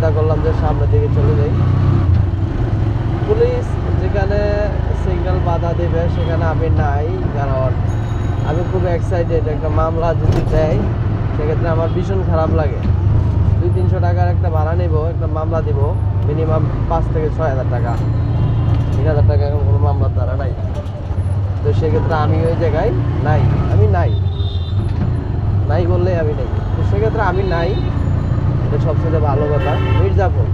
চিন্তা করলাম যে সামনের দিকে চলে যাই। পুলিশ যেখানে সিগন্যাল বাধা দেবে, সেখানে আমি নাই, কারণ আমি খুব এক্সাইটেড একটা মামলা যদি দেয়, সেক্ষেত্রে আমার ভীষণ খারাপ লাগে। দুই তিনশো টাকার একটা ভাড়া নেব, একটা মামলা দিব মিনিমাম পাঁচ থেকে ছয় হাজার টাকা। তিন হাজার টাকা এখন কোনো মামলার দ্বারা নাই। তো সেক্ষেত্রে আমি ওই জায়গায় নাই, আমি নাই। নাই বললেই আমি নেই। তো সেক্ষেত্রে আমি নাই এটা সবচেয়ে ভালো কথা মির্জাপুর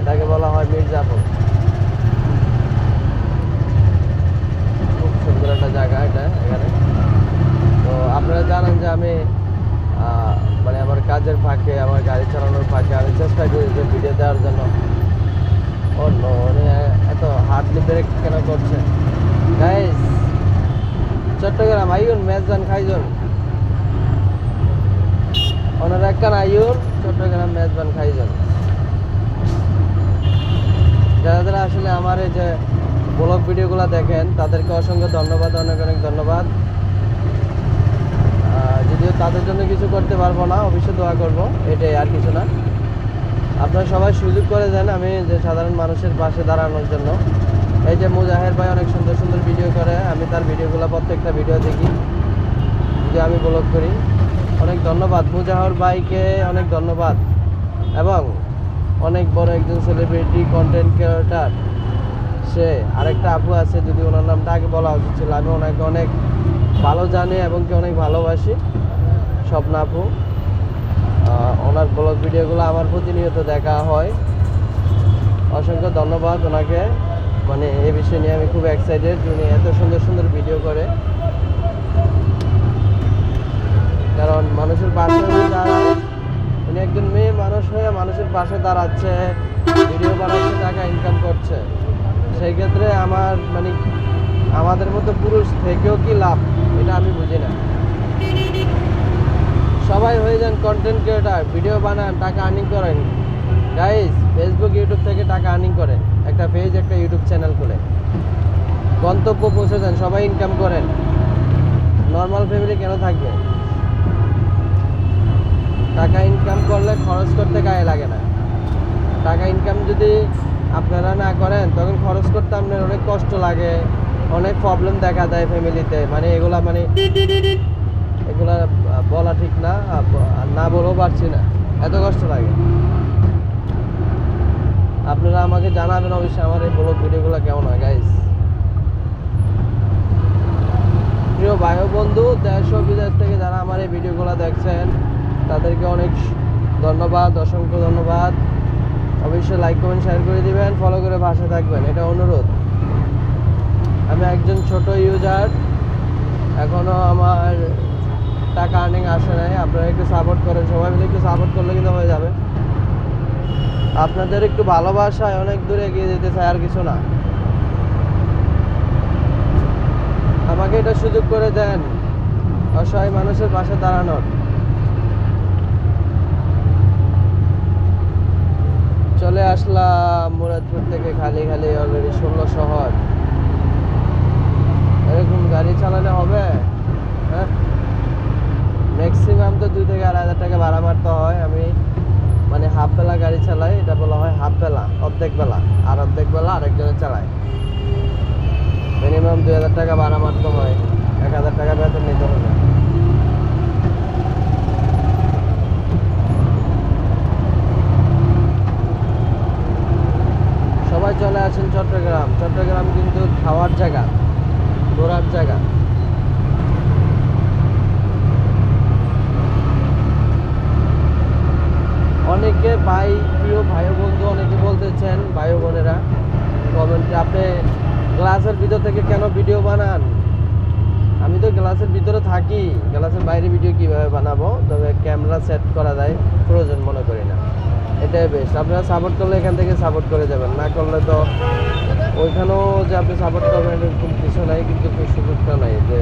এটাকে বলা হয় মির্জাপুর খুব সুন্দর একটা জায়গা এটা এখানে। তো আপনারা জানেন যে আমি মানে আমার কাজের ফাঁকে, আমার গাড়ি চালানোর ফাঁকে আমি চেষ্টা করি যে ভিডিও দেওয়ার জন্য। অন্য মানে এত হার্ডলি ব্রেক কেন করছে? গাইস চট্টগ্রাম আইউন মেজবান খাইজন ওনারা একখান আইউন চট্টগ্রাম মেজবান খাইজন যারা যারা আসলে আমার এই যে ব্লগ ভিডিওগুলো দেখেন, তাদেরকে অসংখ্য ধন্যবাদ, অনেক অনেক ধন্যবাদ। যদিও তাদের জন্য কিছু করতে পারব না, অবশ্যই দোয়া করব, এটাই আর কিছু না। আপনারা সবাই সুযোগ করে দেন আমি যে সাধারণ মানুষের পাশে দাঁড়ানোর জন্য। এই যে মুজাহের ভাই অনেক সুন্দর সুন্দর ভিডিও করে, আমি তার ভিডিওগুলো প্রত্যেকটা ভিডিও দেখি। যে আমি ব্লগ করি। অনেক ধন্যবাদ মুজাহর ভাইকে, অনেক ধন্যবাদ। এবং অনেক বড় একজন সেলিব্রিটি কন্টেন্ট ক্রিয়েটার সে আরেকটা আপু আছে, যদি ওনার নামটা আগে বলা উচিত ছিল। আমি ওনাকে অনেক ভালো জানি এবং কি অনেক ভালোবাসি, স্বপ্ন আপু। ওনার ব্লগ ভিডিওগুলো আমার প্রতিনিয়ত দেখা হয়। অসংখ্য ধন্যবাদ ওনাকে। মানে এই বিষয় নিয়ে আমি খুব এক্সাইটেড উনি এত সুন্দর সুন্দর ভিডিও করে কারণ মানুষের পাশে দাঁড়ায়, উনি একজন মেয়ে মানুষ হয়ে মানুষের পাশে দাঁড়াচ্ছে ভিডিও বানাচ্ছে, টাকা ইনকাম করছে। সেই ক্ষেত্রে আমার মানে আমাদের মতো পুরুষ থেকেও কি লাভ? এটা আমি বুঝি না। সবাই হয়ে যান কন্টেন্ট ক্রিয়েটার ভিডিও বানান, টাকা আর্নিং করেন। গাইজ ফেসবুক ইউটিউব থেকে টাকা আর্নিং করেন। একটা পেজ একটা ইউটিউব চ্যানেল খুলে। গন্তব্য পৌঁছে যান, সবাই ইনকাম করেন। নর্মাল ফ্যামিলি কেন থাকবে? টাকা ইনকাম করলে খরচ করতে গায়ে লাগে না। টাকা ইনকাম যদি আপনারা না করেন, তখন খরচ করতে আপনার অনেক কষ্ট লাগে, অনেক প্রবলেম দেখা দেয় ফ্যামিলিতে মানে এগুলা মানে এগুলা বলা ঠিক না না বলেও পারছি না। এত কষ্ট লাগে। আপনারা আমাকে জানাবেন অবশ্যই আমার এই ব্লগ ভিডিওগুলো কেমন হয় গাইস প্রিয় ভাই বন্ধু, দেশ ও বিদেশ থেকে যারা আমার এই ভিডিওগুলো দেখছেন তাদেরকে অনেক ধন্যবাদ, অসংখ্য ধন্যবাদ। অবশ্যই লাইক কমেন্ট শেয়ার করে দিবেন ফলো করে পাশে থাকবেন, এটা অনুরোধ। আমি একজন ছোট ইউজার এখনও আমার টাকা আর্নিং আসে নাই, আপনারা একটু সাপোর্ট করেন, সবাই মিলে একটু সাপোর্ট করলে কিন্তু হয়ে যাবে। আপনাদের একটু ভালোবাসায় অনেক দূরে এগিয়ে যেতে চাই, আর কিছু না। আমাকে এটা সুযোগ করে দেন, অসহায় মানুষের পাশে দাঁড়ানোর। চলে আসলাম মুরাদপুর থেকে খালি খালি অলরেডি ষোলো শহর। এরকম গাড়ি চালালে হবে? হ্যাঁ? ম্যাক্সিমাম তো দুই থেকে আড়াই হাজার টাকা ভাড়া মারতে হয়। আমি মানে হাফ বেলা গাড়ি চালাই, এটা বলা হয় হাফ বেলা, অর্ধেক বেলা, আর অর্ধেক বেলা আরেকজনে চালায়। মিনিমাম দুই হাজার টাকা ভাড়া মারতে হয়। এক হাজার টাকা বেতন নিতে হবে। সবাই চলে আসেন চট্টগ্রাম। চট্টগ্রাম কিন্তু খাওয়ার জায়গা, ঘোরার জায়গা। অনেকে ভাই, প্রিয় ভাই বন্ধু অনেকে বলতেছেন, ভাই বোনেরা কমেন্টে আপনি গ্লাসের ভিতর থেকে কেন ভিডিও বানান? আমি তো গ্লাসের ভিতরে থাকি, গ্লাসের বাইরে ভিডিও কীভাবে বানাবো? তবে ক্যামেরা সেট করা যায়, প্রয়োজন মনে করি না। এটাই বেস্ট আপনারা সাপোর্ট করলে এখান থেকে সাপোর্ট করে যাবেন। না করলে তো ওইখানেও যে আপনি সাপোর্ট করবেন এরকম কিছু নাই, কিন্তু সুযোগটা নাই যে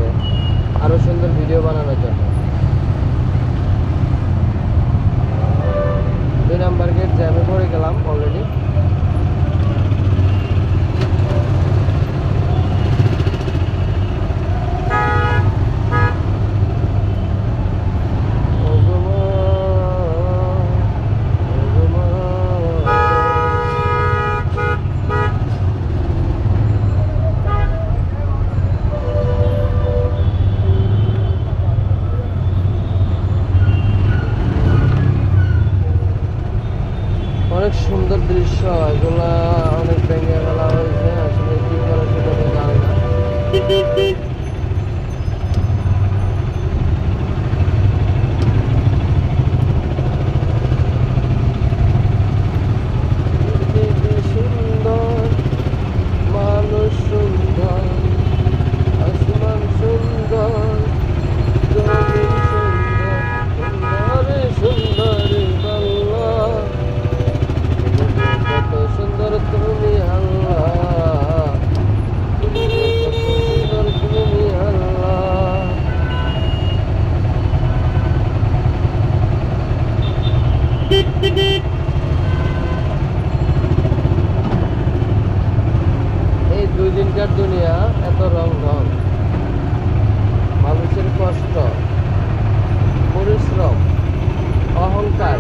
আরও সুন্দর ভিডিও বানানোর জন্য। দিনকার এত ঢং মানুষের কষ্ট, পরিশ্রম, অহংকার।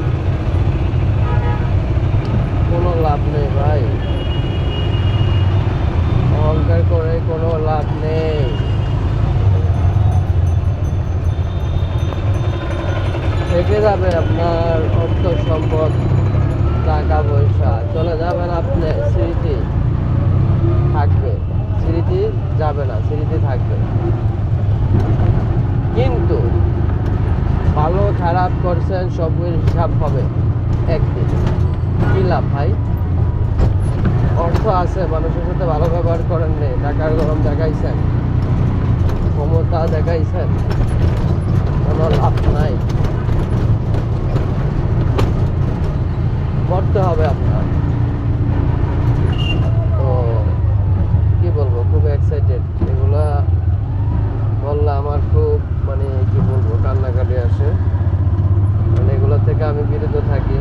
কোনো লাভ নেই ভাই। অহংকার করে কোনো লাভ নেই। থেকে যাবে আপনার অর্থ সম্পদ টাকা পয়সা। চলে যাবেন আপনি, স্মৃতি থাকবে। স্মৃতি যাবে না স্মৃতি থাকবে। কিন্তু ভালো, খারাপ করছেন সবের হিসাব হবে একদিন। কি লাভ ভাই? অর্থ আছে, মানুষের সাথে ভালো ব্যবহার করেন নেই টাকার গরম দেখাইছেন, ক্ষমতা দেখাইছেন, কোনো লাভ নাই। করতে হবে আপনার তো কি বলব খুব এক্সাইটেড এগুলা বললে আমার খুব মানে কি বলব, কান্নাকাটি আসে। মানে এগুলো থেকে আমি বিরত থাকি।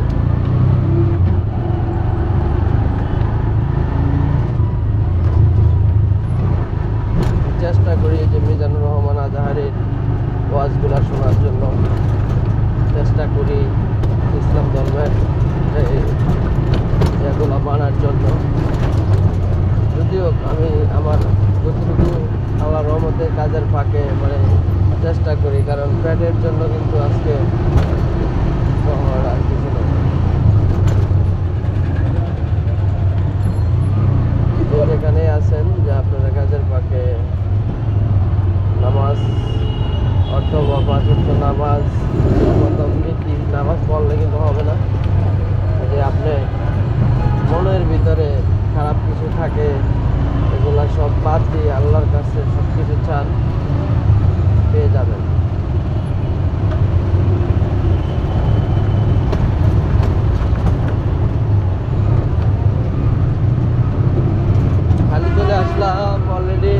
চেষ্টা করি যে মিজানুর রহমান আজাহারের ওয়াজগুলো শোনার জন্য। চেষ্টা করি ইসলাম ধর্মের এগুলো মানার জন্য। যদিও আমি আমার যতটুকু আল্লাহ রহমতের কাজের ফাঁকে মানে চেষ্টা করি, কারণ প্যাডের জন্য কিন্তু আজকে শহর আর কিছু না যে যেখানে আছেন যে আপনারা কাজের ফাঁকে নামাজ অথবা পাঁচত্ব নামাজ প্রথম নীতি নামাজ পড়লে কিন্তু হবে না যে আপনি মনের ভিতরে খারাপ কিছু থাকে এগুলা সব বাদ দিয়ে আল্লাহর কাছে সব কিছু চান পেয়ে যাবেন খালি চলে আসলাম অলরেডি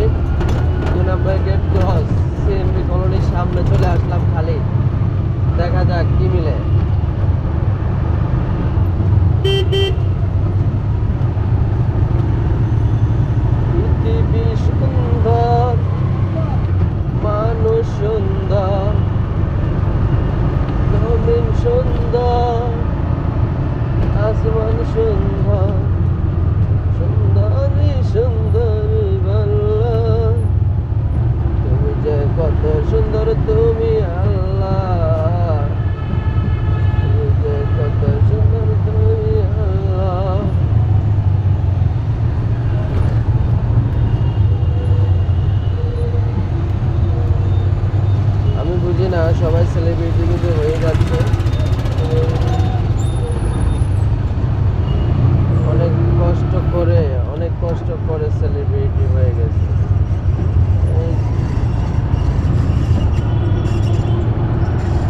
দুই নম্বর গেট ক্রস সিএমপি কলোনির সামনে চলে আসলাম খালি দেখা যাক কি মিলে পৃথিবী সুন্দর মানুষ সুন্দর জমিন সুন্দর আসমান সুন্দর সুন্দরী সুন্দরী বাল্লা তুমি যে কত সুন্দর তুমি আল্লাহ তুমি যে কত সুন্দর তুমি আল্লাহ আমি বুঝি না, সবাই সেলিব্রিটি কিন্তু হয়ে যাচ্ছে। অনেক কষ্ট করে, অনেক কষ্ট করে সেলিব্রিটি হয়ে গেছে।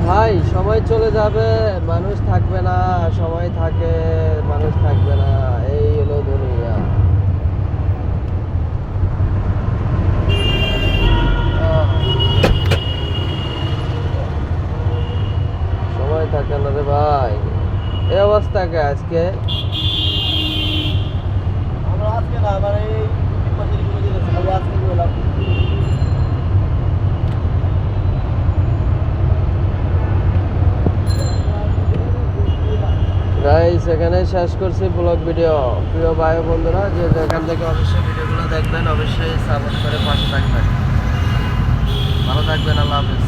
ভাই সময় চলে যাবে, মানুষ থাকবে না সময় থাকে, মানুষ থাকবে না। এই অবস্থাকে আজকে? আমরা আজকে না আমার এই দুই তিন মাসের ঘুরে যেতেছে খালি আজকে গাইস এখানে শেষ করছি ব্লগ ভিডিও। প্রিয় ভাই বন্ধুরা যে যেখান থেকে অবশ্যই ভিডিওগুলো দেখবেন অবশ্যই সাপোর্ট করে পাশে থাকবেন। ভালো থাকবেন আল্লাহ হাফিজ।